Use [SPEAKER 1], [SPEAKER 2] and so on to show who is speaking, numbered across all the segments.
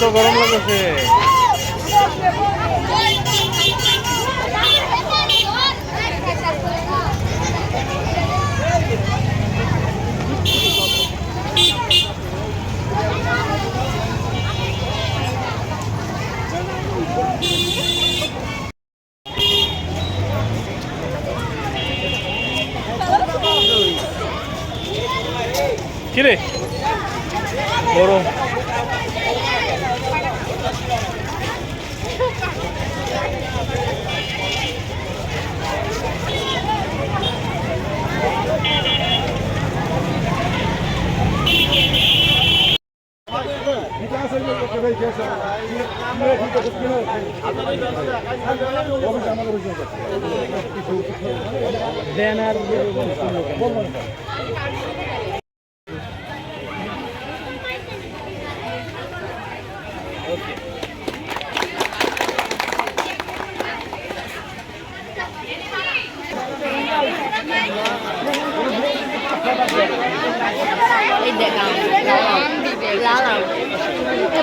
[SPEAKER 1] এত গরম লাগছে। কিরে গরম।
[SPEAKER 2] এই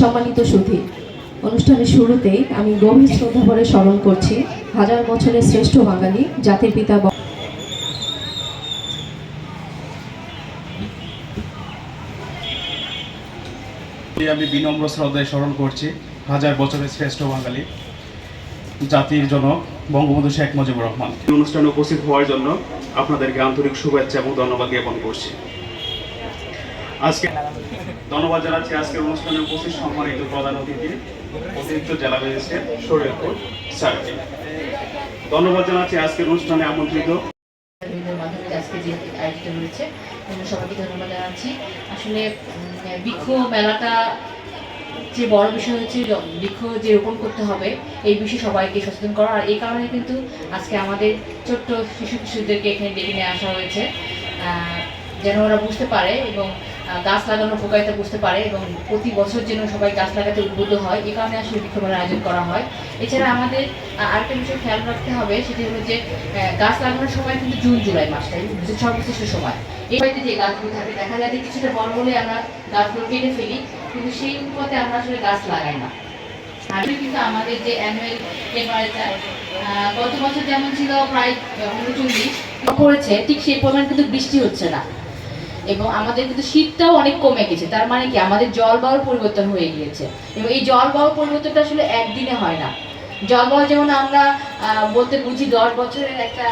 [SPEAKER 3] সম্মানিত সুধী অনুষ্ঠানের শুরুতেই আমি গভীর শ্রদ্ধা ভরে স্মরণ করছি হাজার বছরের শ্রেষ্ঠ বাঙালি জাতির পিতা
[SPEAKER 4] আমি বিনম্র শ্রদ্ধায় স্মরণ করছি হাজার বছরের শ্রেষ্ঠ বাঙালি জাতির জনক বঙ্গবন্ধু শেখ মুজিবুর রহমান। এই অনুষ্ঠানে উপস্থিত হওয়ার জন্য আপনাদেরকে আন্তরিক শুভেচ্ছা এবং ধন্যবাদ জ্ঞাপন করছি। আজকে ধন্যবাদ জানাচ্ছি। আজকের অনুষ্ঠানে উপস্থিত সম্মানিত প্রধান অতিথি, অতিরিক্ত জেলা ম্যাজিস্ট্রেট শরীয়তপুর স্যারকে ধন্যবাদ জানাচ্ছি আজকের অনুষ্ঠানে আমন্ত্রিত।
[SPEAKER 5] আজকে যে জানাচ্ছি। আসলে বৃক্ষ মেলাটা যে বড় বিষয় বৃক্ষ যে রোপণ করতে হবে, এই বিষয়ে সবাইকে সচেতন এই কারণে কিন্তু আজকে আমাদের ছোট্ট শিশু কিশোরদেরকে এখানে ডেকে নিয়ে আসা হয়েছে। যেন ওরা বুঝতে পারে এবং গাছ লাগানোর উপকারিতা বুঝতে পারে এবং প্রতি বছর যেন সবাই গাছ লাগাতে উদ্বুদ্ধ হয়, এ কারণে আসলে বৃক্ষমেলার আয়োজন করা হয়। এছাড়া আমাদের আরেকটা বিষয় খেয়াল রাখতে হবে, সেটি হলো যে গাছ লাগানোর সময় কিন্তু জুন, জুলাই মাসটা সর্বশ্রেষ্ঠ সময়। এই বাড়িতে যে গাছগুলো থাকে, দেখা যায় যে কিছুটা বড় হলে আমরা গাছগুলো কেটে ফেলি, কিন্তু সেই অনুপাতে আমরা আসলে গাছ লাগাই না। আর কিন্তু আমাদের যে অ্যানুয়াল টেম্পারেচার গত বছর যেমন ছিল প্রায় উনচল্লিশ, করেছে, ঠিক সেই পরিমাণ কিন্তু বৃষ্টি হচ্ছে না। এবং আমাদের কিন্তু শীতটাও অনেক কমে গেছে। তার মানে কি? আমাদের জলবায়ুর পরিবর্তন হয়ে গিয়েছে। এবং এই জলবায়ু পরিবর্তনটা আসলে একদিনে হয় না। জলবায়ু যেমন আমরা বলতে বুঝি দশ বছরের একটা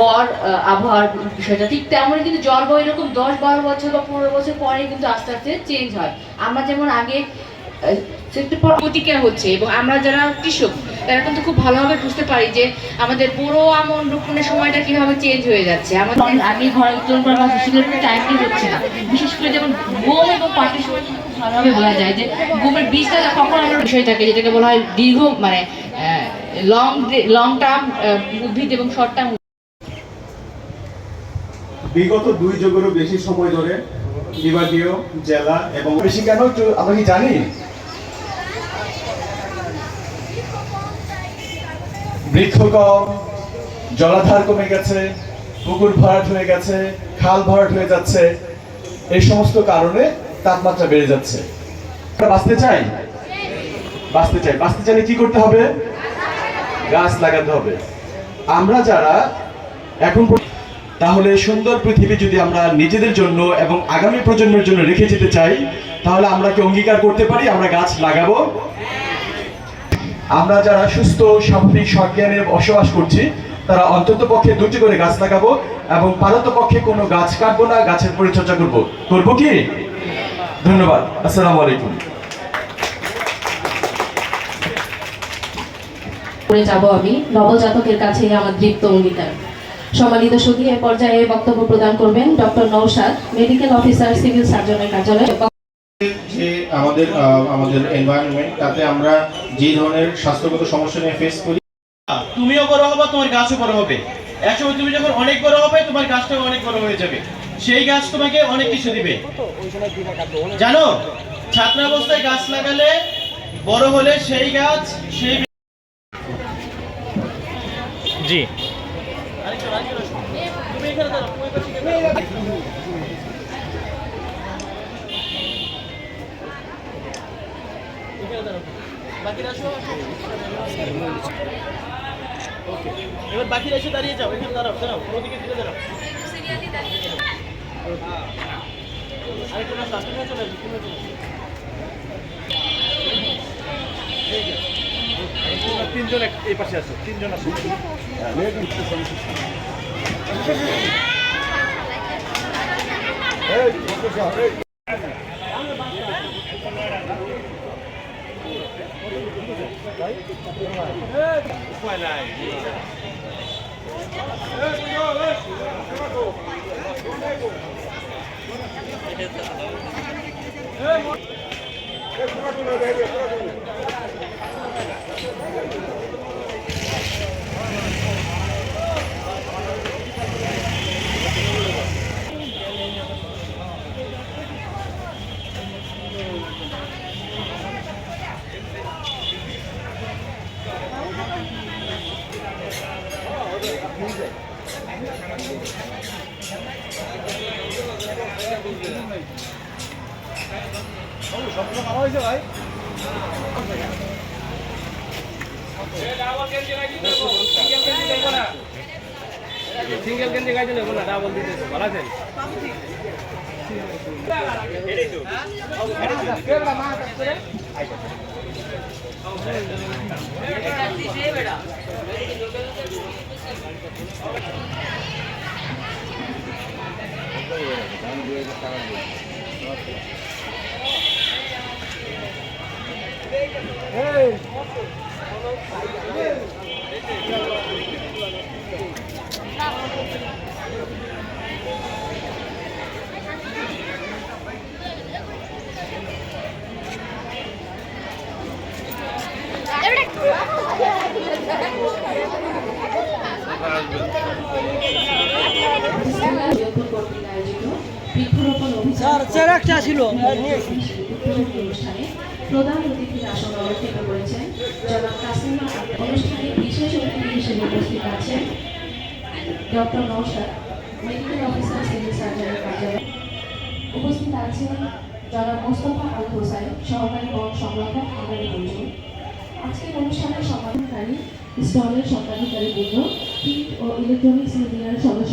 [SPEAKER 5] গড় আবহাওয়ার বিষয়টা, ঠিক তেমনই কিন্তু জলবায়ু এরকম দশ বারো বছর বা পনেরো বছর পরে কিন্তু আস্তে আস্তে চেঞ্জ হয়। আমরা যেমন আগে প্রতিক্রিয়া হচ্ছে এবং আমরা যারা কৃষক তারা কিন্তু খুব ভালোভাবে বুঝতে পারি যে আমাদের পুরো আমন রোপণের সময়টা কীভাবে চেঞ্জ হয়ে যাচ্ছে। আমাদের আমি ঘরে উত্তোলন করার কাছে সেগুলো টাইম হচ্ছে না। বিশেষ করে যেমন গম এবং পাটের সময় ভালোভাবে বোঝা যায় যে গমের বীজটা কখন আমার বিষয় থাকে যেটাকে বলা হয় দীর্ঘ মানে লং লং টার্ম উদ্ভিদ এবং শর্ট টার্ম
[SPEAKER 4] বিগত দুই যুগেরও বেশি সময় ধরে বিভাগীয় জেলা এবং
[SPEAKER 6] বেশি কেন? আমরা কি জানি? জলাধার কমে গেছে, পুকুর ভরাট হয়ে গেছে, খাল ভরাট হয়ে যাচ্ছে, এই সমস্ত কারণে তাপমাত্রা বেড়ে যাচ্ছে। বাঁচতে চাই? বাঁচতে চাই। বাঁচতে চাইলে কি করতে হবে? গাছ লাগাতে হবে। আমরা যারা এখন তাহলে সুন্দর পৃথিবী যদি আমরা নিজেদের জন্য এবং আগামী প্রজন্মের জন্য রেখে যেতে চাই, তাহলে আমরা কি অঙ্গীকার করতে পারি? আমরা গাছ লাগাবো? আমরা যারা সুস্থ স্বাভাবিক সজ্ঞানে বসবাস করছি তারা অন্তত পক্ষে দুটি করে গাছ লাগাবো এবং পারত পক্ষে কোনো গাছ কাটবো না গাছের পরিচর্যা করব। করব কি? ধন্যবাদ। আসসালামু আলাইকুম।
[SPEAKER 3] করে যাব আমি। নবজাতকের কাছে আমার দৃপ্ত অঙ্গীকার। সম্মানিত সুধী এ পর্যায়ে বক্তব্য প্রদান করবেন doctor Nousad medical officer civil সার্জনের কার্যালয়
[SPEAKER 7] যে আমাদের আহ, আমাদের এনভায়রনমেন্ট তাতে আমরা যে ধরনের স্বাস্থ্যগত সমস্যা নিয়ে ফেস করি
[SPEAKER 8] তুমিও বড় হবে তোমার গাছও বড় হবে। একসময় তুমি যখন অনেক বড় হবে তোমার গাছটাও অনেক বড় হয়ে যাবে। সেই গাছ তোমাকে অনেক কিছু দিবে। জানো ছাত্রাবস্থায় গাছ লাগালে বড় হলে সেই গাছ সেই
[SPEAKER 1] জি।
[SPEAKER 8] তুমি এখানে বাকিরা আসো। Okay, এবার বাকিরা এসে দাঁড়িয়ে যাও এখানে দাঁড়াও দাঁড়াও ওদিকে ফিরে দাঁড়াও। আরেকটা আসো আসো চলে আসো তুমি চলে আসো
[SPEAKER 1] তিনজন এই পাশে আছে তিনজন আছে
[SPEAKER 3] Hey, উদয়পুর আয়োজিত বৃক্ষরোপণ অভিযান অনুষ্ঠানে প্রধান অতিথির আসন অলঙ্কৃত করেছেন, জনাব কাসিমা। অনুষ্ঠানে বিশেষ অতিথি হিসেবে উপস্থিত আছেন doctor Nousad medical officer civil সার্জনের কার্যালয়। উপস্থিত আছেন জনাব মোস্তফা আল হোসাইন, সহকারী বন সংরক্ষক আগামী মঞ্জুর। আজকের অনুষ্ঠানের সমাধানকারী স্টলের স্বত্বাধিকারী বৃন্দ ও ইলেকট্রনিক্স মিডিয়ার সদস্য।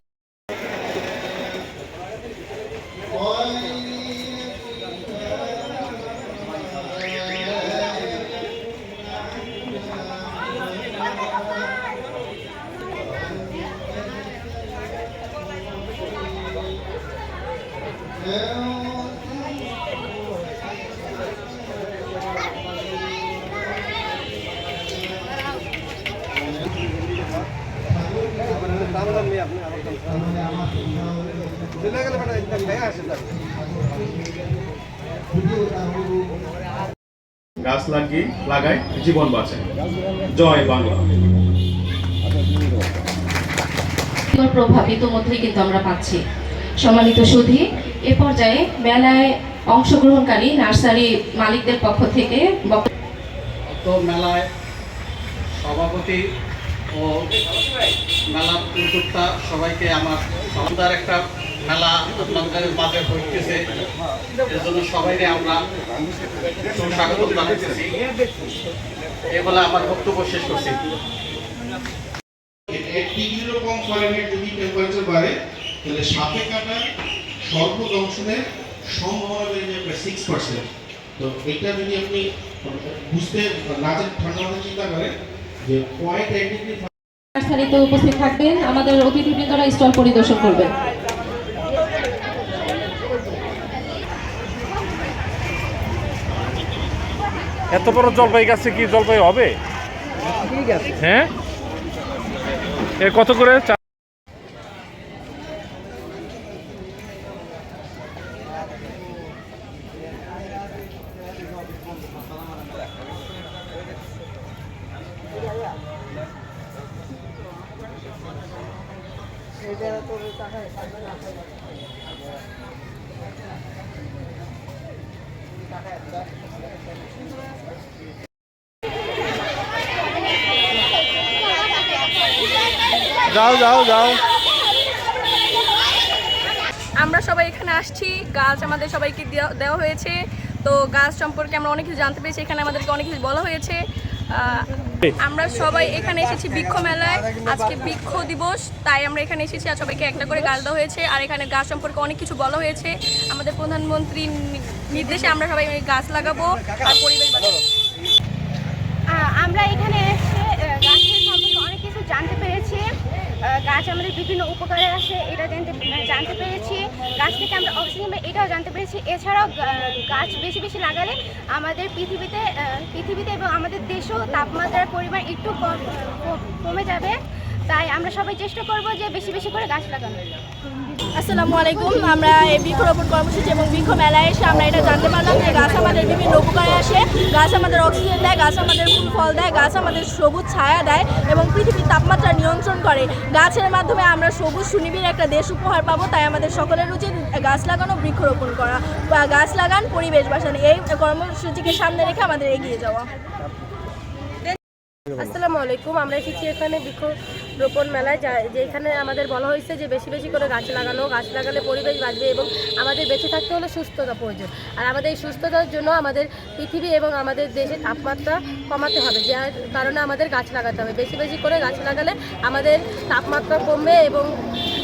[SPEAKER 4] গাছ লাগিয়ে লাগায় জীবন বাঁচায় জয় বাংলা।
[SPEAKER 3] এর প্রভাব ইতোমধ্যেই কিন্তু আমরা পাচ্ছি। সম্মানিত সুধী এ পর্যায়ে মেলায় অংশগ্রহণকারী নার্সারি মালিকদের পক্ষ থেকে
[SPEAKER 9] তো মেলায় সভাপতি ও মেলার উদ্যোক্তা সবাইকে আমার সুন্দর একটা মেলা আপনাদের মাঝে হইতেছে। এর সবাইকে আমরা সুস্বাগত জানাইতেছি। এ বলে আমার বক্তব্য শেষ করছি।
[SPEAKER 7] এক ডিগ্রিরও কম ফারেনহাইট যদি টেম্পারেচার বাড়ে, তাহলে সাপে কাটার সর্বদংশনের সম্ভাবনা বেড়ে যাবে সিক্স পার্সেন্ট তো এটা যদি আপনি বুঝতে না ঠান্ডা মাথায় চিন্তা করেন
[SPEAKER 3] নার্সারিতে উপস্থিত থাকবেন আমাদের অতিথিবৃন্দরা স্টল পরিদর্শন করবেন।
[SPEAKER 1] এত বড় জলপাই গাছে কি জলপাই হবে? হ্যাঁ? এ কত করে? যাও যাও যাও।
[SPEAKER 2] আমরা সবাই এখানে আসছি। গাছ আমাদের সবাইকে দেওয়া- হয়েছে। তো গাছ সম্পর্কে আমরা অনেক কিছু জানতে পেরেছি। এখানে আমাদেরকে অনেক কিছু বলা হয়েছে। আমরা সবাই এখানে এসেছি বৃক্ষ মেলায়। আজকে বৃক্ষ দিবস, তাই আমরা এখানে এসেছি আর সবাইকে একটা করে গাল দেওয়া হয়েছে। আর এখানে গাছ সম্পর্কে অনেক কিছু বলা হয়েছে। আমাদের প্রধানমন্ত্রীর নির্দেশে আমরা সবাই গাছ লাগাবো আর পরিবেশ
[SPEAKER 10] আমরা এখানে এসে গাছের সম্পর্কে অনেক কিছু জানতে গাছ আমাদের বিভিন্ন উপকারে আসে এটা জানতে জানতে পেরেছি। গাছ থেকে আমরা অক্সিজেন পাই, এটাও জানতে পেরেছি। এছাড়াও গাছ বেশি বেশি লাগালে আমাদের পৃথিবীতে পৃথিবীতে এবং আমাদের দেশেও তাপমাত্রার পরিমাণ একটু কম- কম- যাবে। তাই আমরা সবাই চেষ্টা করব যে বেশি বেশি করে গাছ লাগানো
[SPEAKER 2] আসসালামু আলাইকুম। আমরা এই বৃক্ষরোপণ কর্মসূচি এবং বৃক্ষ মেলায় এসে আমরা এটা জানতে পারলাম যে গাছ আমাদের বিভিন্ন উপকারে আসে। গাছ আমাদের অক্সিজেন দেয়, গাছ আমাদের ফুল ফল দেয়, গাছ আমাদের সবুজ ছায়া দেয় এবং পৃথিবীর তাপমাত্রা নিয়ন্ত্রণ করে। গাছের মাধ্যমে আমরা সবুজ, সুনিবিড় একটা দেশ উপহার পাবো, তাই আমাদের সকলের উচিত গাছ লাগানো বৃক্ষরোপণ করা বা গাছ লাগান, পরিবেশ বাঁচান। এই কর্মসূচিকে সামনে রেখে আমাদের এগিয়ে যাওয়া।
[SPEAKER 10] আসসালামু আলাইকুম, আমরা এসেছি এখানে বৃক্ষরোপণ মেলায় যা- যেখানে আমাদের বলা হয়েছে যে বেশি বেশি করে গাছ লাগানো, গাছ লাগালে পরিবেশ বাঁচবে এবং আমাদের বেঁচে থাকতে হলে সুস্থতা প্রয়োজন। আর আমাদের এই সুস্থতার জন্য আমাদের পৃথিবী এবং আমাদের দেশের তাপমাত্রা কমাতে হবে, যার কারণে আমাদের গাছ লাগাতে হবে। বেশি বেশি করে গাছ লাগালে আমাদের তাপমাত্রা কমবে এবং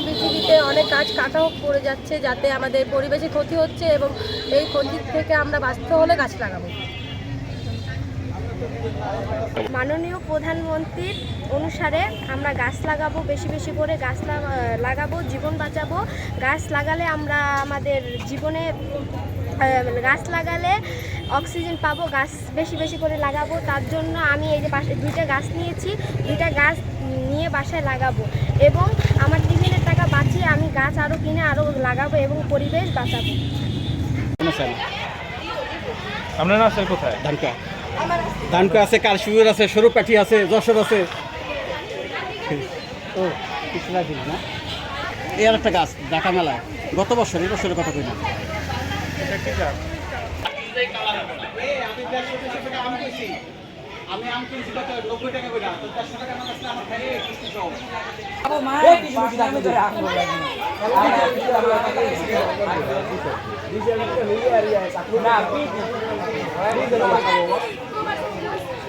[SPEAKER 10] পৃথিবীতে অনেক গাছ কাটাও পড়ে যাচ্ছে, যাতে আমাদের পরিবেশে ক্ষতি হচ্ছে এবং এই ক্ষতি থেকে আমরা বাঁচতে হলে গাছ লাগাবো। মাননীয় প্রধানমন্ত্রীর অনুসারে আমরা গাছ লাগাবো বেশি বেশি করে গাছ লাগা- লাগাবো জীবন বাঁচাবো। গাছ লাগালে আমরা আমাদের জীবনে গাছ লাগালে অক্সিজেন পাবো গাছ বেশি বেশি করে লাগাবো। তার জন্য আমি এই যে পাশে দুইটা গাছ নিয়েছি দুইটা গাছ নিয়ে বাসায় লাগাবো এবং আমার টিফিনের টাকা বাঁচিয়ে আমি গাছ আরও কিনে আরও লাগাবো এবং পরিবেশ বাঁচাবো।
[SPEAKER 1] আপনার নার্সারি কোথায়?
[SPEAKER 9] ধানকা। ধানকা আছে কালশিউর আছে সরু পাঠি আছে যশোর আছে। ও পিছলা দিন না? এই আর একটা গাছ ঢাকা মেলায় গত বছর এই বছরের কথা কই না? আমি আম কিনছি কত নব্বই টাকা করে তো চারশো টাকা আমার কাছে আমার খাই কিস্তি সহ